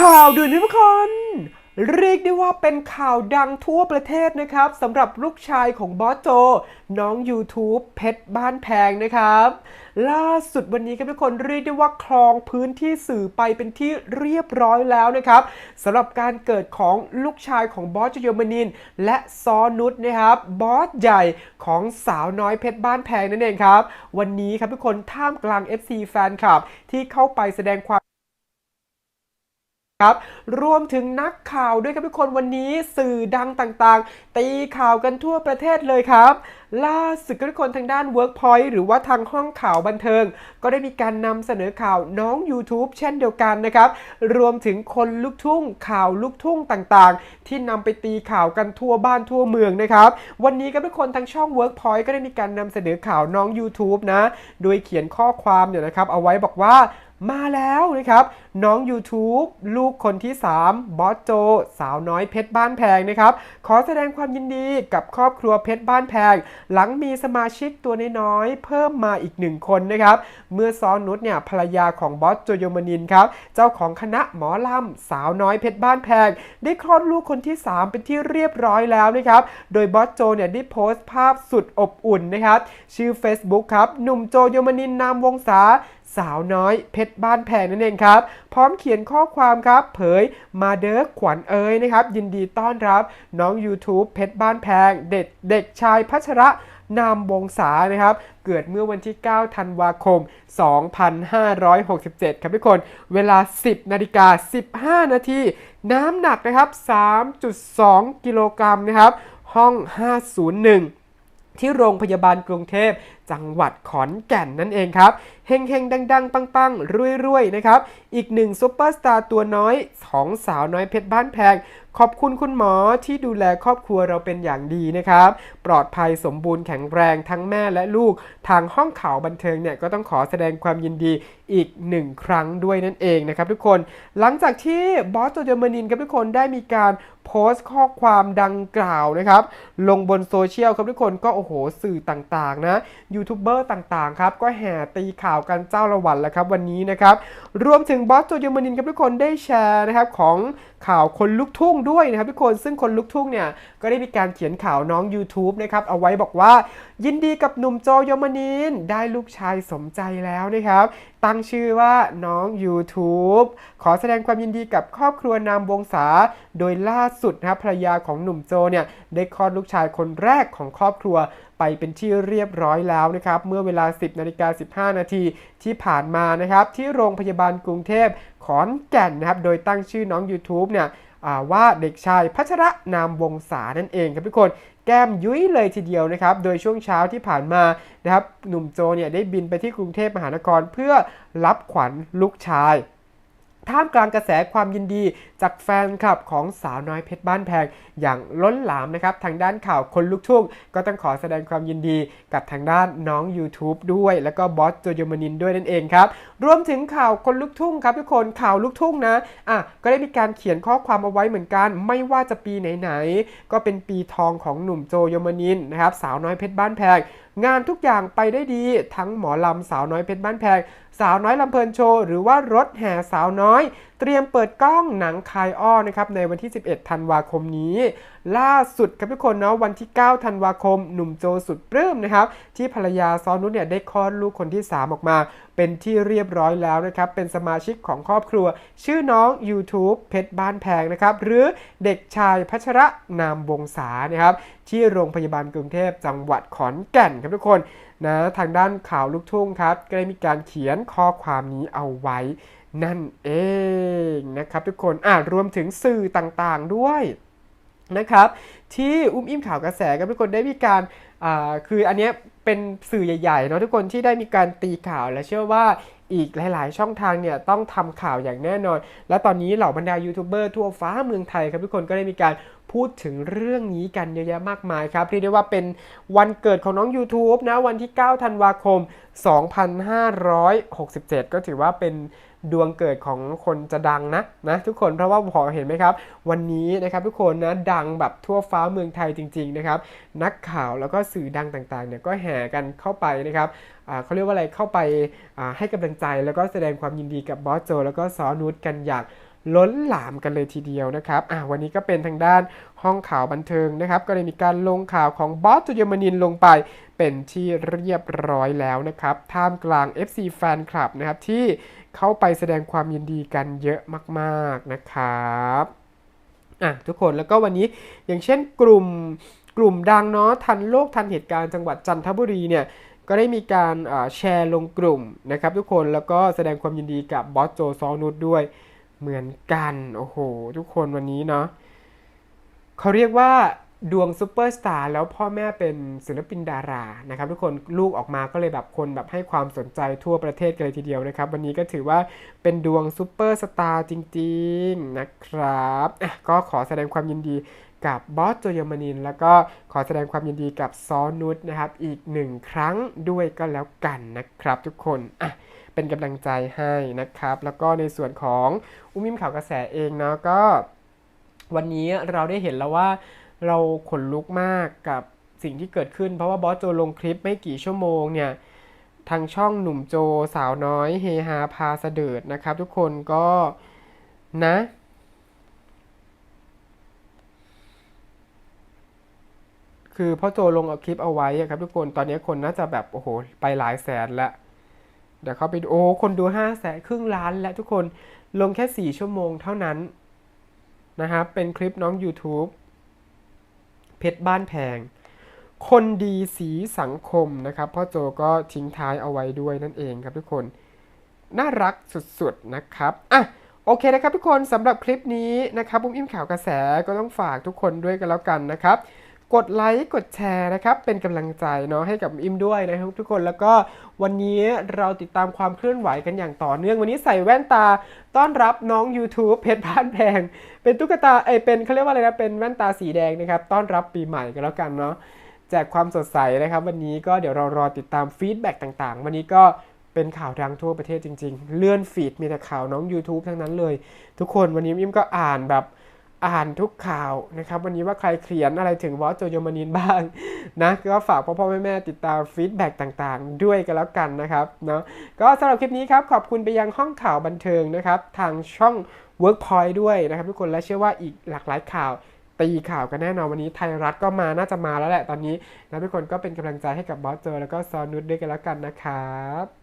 ข่าวด่วนทุกคน เรียกได้ว่าเป็นข่าวดังทั่วประเทศนะครับสำหรับลูกชายของบอสโจ น้อง YouTube เพชรบ้านแพงนะครับ ล่าสุดวันนี้ครับทุกคนเรียกได้ว่าครองพื้นที่สื่อไปเป็นที่เรียบร้อยแล้วนะครับสำหรับการเกิดของลูกชายของบอสโจโยมานิน และซอนุชนะครับบอสใหญ่ของสาวน้อยเพชรบ้านแพงนั่นเองครับ วันนี้ครับทุกคนท่ามกลาง FC แฟนคลับที่เข้าไปแสดงความ ครับรวมถึงนักข่าวด้วยครับทุกคนวันนี้สื่อดังต่างๆ ตีข่าวกันทั่วประเทศเลยครับ ล่าสุดครับทุกคนทางด้าน Workpoint หรือว่าทางห้องข่าวบันเทิง ก็ได้มีการนำเสนอข่าวน้อง YouTube เช่นเดียวกันนะครับ รวมถึงคนลูกทุ่งข่าวลูกทุ่งต่างๆ ที่นำไปตีข่าวกันทั่วบ้านทั่วเมืองนะครับ วันนี้ครับทุกคนทางช่อง Workpoint ก็ได้มีการนำเสนอข่าวน้อง YouTube นะ โดยเขียนข้อความเนี่ยนะครับเอาไว้บอกว่า มาแล้วนะครับ น้อง YouTube ลูกคนที่ 3 บอสโจ สาวน้อยเพชรบ้านแพงนะครับ ขอแสดงความยินดีกับครอบครัวเพชรบ้านแพง หลังมีสมาชิกตัวน้อยๆเพิ่มมาอีกหนึ่งคนนะครับ เมื่อซ้อนนุชเนี่ยภรรยาของบอสโจโยมานินครับ เจ้าของคณะหมอลำสาวน้อยเพชรบ้านแพง ได้คลอดลูกคนที่ 3 เป็นที่เรียบร้อยแล้วนะครับ โดยบอสโจเนี่ยได้โพสต์ภาพสุดอบอุ่นนะครับชื่อ Facebook ครับหนุ่มโจโยมานินนามวงศา สาวน้อยเพชรบ้านแพงนั่นเองครับ พร้อมเขียนข้อความครับ เผยมาเด้อขวัญเอ๋ยนะครับ ยินดีต้อนรับน้อง YouTube เพชรบ้านแพง เด็กเด็กชายพัชระนามวงศานะครับ เกิดเมื่อวันที่ 9 ธันวาคม 2567 ครับทุกคน เวลา 10 นาฬิกา 15 นาที น้ำหนักนะครับ 3.2 กิโลกรัมนะครับ ห้อง 501 ที่โรงพยาบาลกรุงเทพ จังหวัดขอนแก่นนั่นเองครับเฮงเฮงดัง ๆ ปังๆรวยๆนะครับ อีกหนึ่งซุปเปอร์สตาร์ตัวน้อยของสาวน้อยเพชรบ้านแพง ขอบคุณคุณหมอที่ดูแลครอบครัวเราเป็นอย่างดีนะครับ ปลอดภัยสมบูรณ์แข็งแรงทั้งแม่และลูก ทางห้องข่าวบันเทิงเนี่ยก็ต้องขอแสดงความยินดีอีกหนึ่งครั้งด้วยนั่นเองนะครับทุกคน หลังจากที่บอสโจเดอร์มานินครับทุกคนได้มีการโพสต์ข้อความดังกล่าวนะครับ ลงบนโซเชียลครับทุกคนก็โอ้โหสื่อต่างๆนะยููทูบเบอร์ต่างๆครับก็แห่ตีข่าวกันเจ้าละวันแล้วครับวันนี้นะครับรวมถึงบอสโจเดอรมนินครับทุกคนได้แชร์นะครับของ ข่าวคนลุกทุ่งด้วยนะครับทุกคนซึ่งคนลุกทุ่งเนี่ยก็ได้มีการเขียนข่าวน้อง YouTube นะครับเอาไว้บอกว่า ยินดีกับหนุ่มโจโยมานินได้ลูกชายสมใจแล้วนะครับ ตั้งชื่อว่าน้อง YouTube ขอแสดงความยินดีกับครอบครัวนามวงศาโดยล่าสุดนะครับภรรยาของหนุ่มโจเนี่ยได้คลอดลูกชายคนแรกของครอบครัวไปเป็นที่เรียบร้อยแล้วนะครับ เมื่อเวลา 10นาฬิกา15 นาทีที่ผ่านมานะครับ ที่โรงพยาบาลกรุงเทพ ขอนแก่นนะครับ โดยตั้งชื่อน้อง YouTube เนี่ยว่าเด็กชายพัชระนามวงศานั่นเองครับทุกคนแก้มยุ้ยเลยทีเดียวนะครับ โดยช่วงเช้าที่ผ่านมานะครับ หนุ่มโจเนี่ยได้บินไปที่กรุงเทพมหานครเพื่อรับขวัญลูกชาย ท่ามกลางกระแสความยินดีจากแฟนคลับของสาวน้อยเพชรบ้านแพงอย่างล้นหลามนะครับ ทางด้านข่าวคนลุกทุ่งก็ต้องขอแสดงความยินดีกับทางด้านน้อง YouTube ด้วย แล้วก็บอสโจโยมานินด้วยนั่นเองครับ รวมถึงข่าวคนลุกทุ่งครับทุกคนข่าวลุกทุ่งนะอะก็ได้มีการเขียนข้อความเอาไว้เหมือนกัน ไม่ว่าจะปีไหนๆก็เป็นปีทองของหนุ่มโจโยมานินนะครับสาวน้อยเพชรบ้านแพงงานทุกอย่างไปได้ดีทั้งหมอลำสาวน้อยเพชรบ้านแพง สาวน้อยลำเพลินโชว์ หรือว่ารถแห่สาวน้อย เตรียมเปิดกล้องหนังคายอ้อนะครับในวันที่ 11 ธันวาคมนี้ ล่าสุดครับทุกคนเนาะวันที่ 9 ธันวาคม หนุ่มโจสุดปลื้มนะครับที่ภรรยาซอนุชเนี่ยได้คลอดลูกคนที่ 3 ออกมา เป็นที่เรียบร้อยแล้วนะครับเป็นสมาชิกของครอบครัว ชื่อน้อง YouTube เพชรบ้านแพงนะครับหรือเด็กชายพัชระนามวงศานะครับที่โรงพยาบาลกรุงเทพจังหวัดขอนแก่นครับทุกคน นะทางด้านข่าวลูกทุ่งครับก็ได้มีการเขียนข้อความนี้เอาไว้นั่นเองนะครับทุกคนอ่ารวมถึงสื่อต่างๆด้วยนะครับ ที่อุ้มอิ่มข่าวกระแสครับทุกคนได้มีการอ่าคืออันนี้เป็นสื่อใหญ่ๆเนาะทุกคนที่ได้มีการตีข่าวและเชื่อว่า อีกหลาย ๆ ช่องทางเนี่ยต้องทำข่าวอย่างแน่นอน และตอนนี้เหล่าบรรดายูทูบเบอร์ทั่วฟ้าเมืองไทยครับทุกคนก็ได้มีการพูดถึงเรื่องนี้กันเยอะแยะมากมายครับเรียกได้ว่าเป็นวันเกิดของน้อง YouTube นะวันที่ 9 ธันวาคม 2567 ก็ถือว่าเป็น ดวงเกิดของคนจะดังนะนะทุกคนเพราะว่าพอเห็นไหมครับ วันนี้นะครับทุกคนนะดังแบบทั่วฟ้าเมืองไทยจริง ๆนะครับ นักข่าวแล้วก็สื่อดังต่างๆเนี่ยก็แห่กันเข้าไปนะครับเขาเรียกว่าอะไรเข้าไปให้กำลังใจแล้วก็แสดงความยินดีกับบอสโจ แล้วก็ซอนูตกันอย่างล้นหลามกันเลยทีเดียวนะครับอะวันนี้ก็เป็นทางด้านห้องข่าวบันเทิงนะครับ ก็เลยมีการลงข่าวของบอสตุยมนินลงไปเป็นที่เรียบร้อยแล้วนะครับ ท่ามกลาง FC แฟนคลับนะครับที่ เข้าไปแสดงความยินดีกันเยอะมากๆนะครับอะทุกคนแล้วก็วันนี้อย่างเช่นกลุ่มกลุ่มดังเนาะทันโลกทันเหตุการณ์จังหวัดจันทบุรีเนี่ยก็ได้มีการแชร์ลงกลุ่มนะครับทุกคนแล้วก็แสดงความยินดีกับบอสโจซอนุชด้วยเหมือนกัน โอ้โห ทุกคนวันนี้เนาะเขาเรียกว่า ดวงซูเปอร์สตาร์แล้วพ่อแม่เป็นศิลปินดารานะครับทุกคนลูกออกมาก็เลยแบบคนแบบให้ความสนใจทั่วประเทศกันเลยทีเดียวนะครับ วันนี้ก็ถือว่าเป็นดวงซูเปอร์สตาร์จริงๆนะครับก็ขอแสดงความยินดีกับบอสโจยมานิน แล้วก็ขอแสดงความยินดีกับซอนุชนะครับอีกหนึ่งครั้งด้วยก็แล้วกันนะครับทุกคนอะเป็นกำลังใจให้นะครับ แล้วก็ในส่วนของอุ้มมิมข่าวกระแสเองเนาะก็ วันนี้เราได้เห็นแล้วว่า เราขนลุกมากกับสิ่งที่เกิดขึ้น เพราะว่าบอสโจลงคลิปไม่กี่ชั่วโมงเนี่ยทางช่องหนุ่มโจสาวน้อยเฮฮาพาเสดิดนะครับ ทุกคนก็นะ คือพ่อโจลงเอาคลิปเอาไว้ครับทุกคนตอนนี้คนน่าจะแบบโอ้โหไปหลายแสนล้วเดี๋ยวเขาไปดูโอ้คนดูห้าแสนครึ่งล้านแล้วทุกคนลงแค่สี่ชั่วโมงเท่านั้นนะครับเป็นคลิปน้อง YouTube เพชรบ้านแพง คนดีสีสังคมนะครับพ่อโจก็ทิ้งท้ายเอาไว้ด้วยนั่นเองครับทุกคน น่ารักสุดๆนะครับอะโอเคนะครับทุกคนสำหรับคลิปนี้นะครับบุ้มอิ่มข่าวกระแสก็ต้องฝากทุกคนด้วยกันแล้วกันนะครับ กดไลค์กดแชร์นะครับ เป็นกำลังใจเนาะให้กับอิมด้วยนะครับทุกคนแล้วก็วันนี้เราติดตามความเคลื่อนไหวกันอย่างต่อเนื่อง วันนี้ใส่แว่นตาต้อนรับน้อง YouTube เพชรบ้านแพงเป็นตุ๊กตาเอเป็นเขาเรียกว่าอะไรนะเป็นแว่นตาสีแดงนะครับต้อนรับปีใหม่กันแล้วกันเนาะแจกความสดใสนะครับวันนี้ก็เดี๋ยวเรารอติดตามฟีดแบ็กต่างๆ วันนี้ก็เป็นข่าวดังทั่วประเทศจริง ๆ เลื่อนฟีดมีแต่ข่าวน้อง YouTube ทั้งนั้นเลย ทุกคนวันนี้อิมก็อ่านแบบ อ่านทุกข่าวนะครับ วันนี้ว่าใครเขียนอะไรถึงวอสโจโยมานินบ้างนะก็ฝากพ่อพ่อแม่แม่ๆติดตามฟีดแบ็กต่างๆ ด้วยกันแล้วกันนะครับเนาะก็สำหรับคลิปนี้ครับ ขอบคุณไปยังห้องข่าวบันเทิงนะครับ ทางช่อง Workpoint ด้วยนะครับทุกคนและเชื่อว่าอีกหลากหลายข่าวตีข่าวกันแน่นอนวันนี้ไทยรัฐก็มาน่าจะมาแล้วแหละตอนนี้นะทุกคนก็เป็นกำลังใจให้กับบอสโจแล้วก็ซอนุชด้วยกันแล้วกันนะครับ